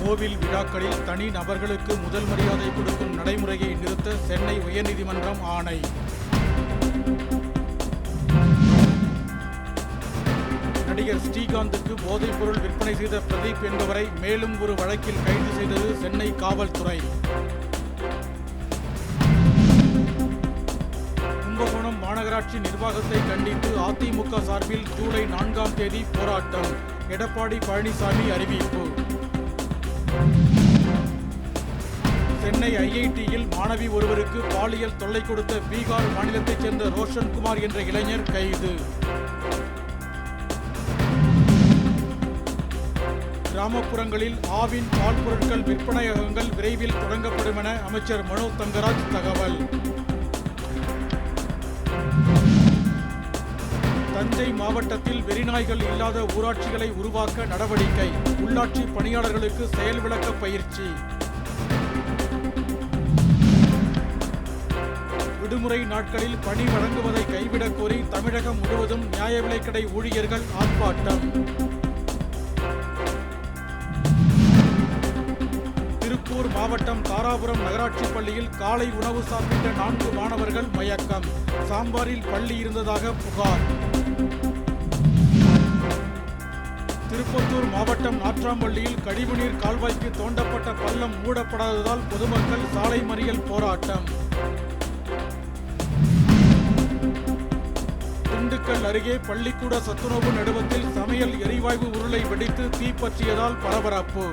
கோவில் விழாக்களில் தனி நபர்களுக்கு முதல் மரியாதை கொடுக்கும் நடைமுறையை நிறுத்த சென்னை உயர்நீதிமன்றம் ஆணை. நடிகர் ஸ்ரீகாந்துக்கு போதைப்பொருள் விற்பனை செய்த பிரதீப் என்பவரை மேலும் ஒரு வழக்கில் கைது செய்தது சென்னை காவல்துறை. கும்பகோணம் மாநகராட்சி நிர்வாகத்தை கண்டித்து அதிமுக சார்பில் ஜூலை நான்காம் தேதி போராட்டம். எடப்பாடி பழனிசாமி அறிவிப்பு. சென்னை ஐஐடியில் மாணவி ஒருவருக்கு பாலியல் தொல்லை கொடுத்த பீகார் மாநிலத்தைச் சேர்ந்த ரோஷன் குமார் என்ற இளைஞர் கைது. கிராமப்புறங்களில் ஆவின் பால் பொருட்கள் விற்பனையகங்கள் விரைவில் தொடங்கப்படும் என அமைச்சர் மனோ தங்கராஜ் தகவல். தஞ்சை மாவட்டத்தில் வெறிநாய்கள் இல்லாத ஊராட்சிகளை உருவாக்க நடவடிக்கை. உள்ளாட்சி பணியாளர்களுக்கு செயல் விளக்க பயிற்சி. விடுமுறை நாட்களில் பணி வழங்குவதை கைவிடக் கோரி தமிழகம் முழுவதும் நியாய விலைக்கடை ஊழியர்கள் ஆர்ப்பாட்டம். திருப்பூர் மாவட்டம் தாராபுரம் நகராட்சி பள்ளியில் காலை உணவு சாப்பிட்ட நான்கு மாணவர்கள் மயக்கம். சாம்பாரில் பள்ளி இருந்ததாக புகார். திருப்பத்தூர் மாவட்டம் நாற்றாம்பள்ளியில் கழிவுநீர் கால்வாய்க்கு தோண்டப்பட்ட பள்ளம் மூடப்படாததால் பொதுமக்கள் சாலை மறியல் போராட்டம். திண்டுக்கல் அருகே பள்ளிக்கூட சத்துணவு நடுவத்தில் சமையல் எரிவாயு உருளை வெடித்து தீப்பற்றியதால் பரபரப்பு.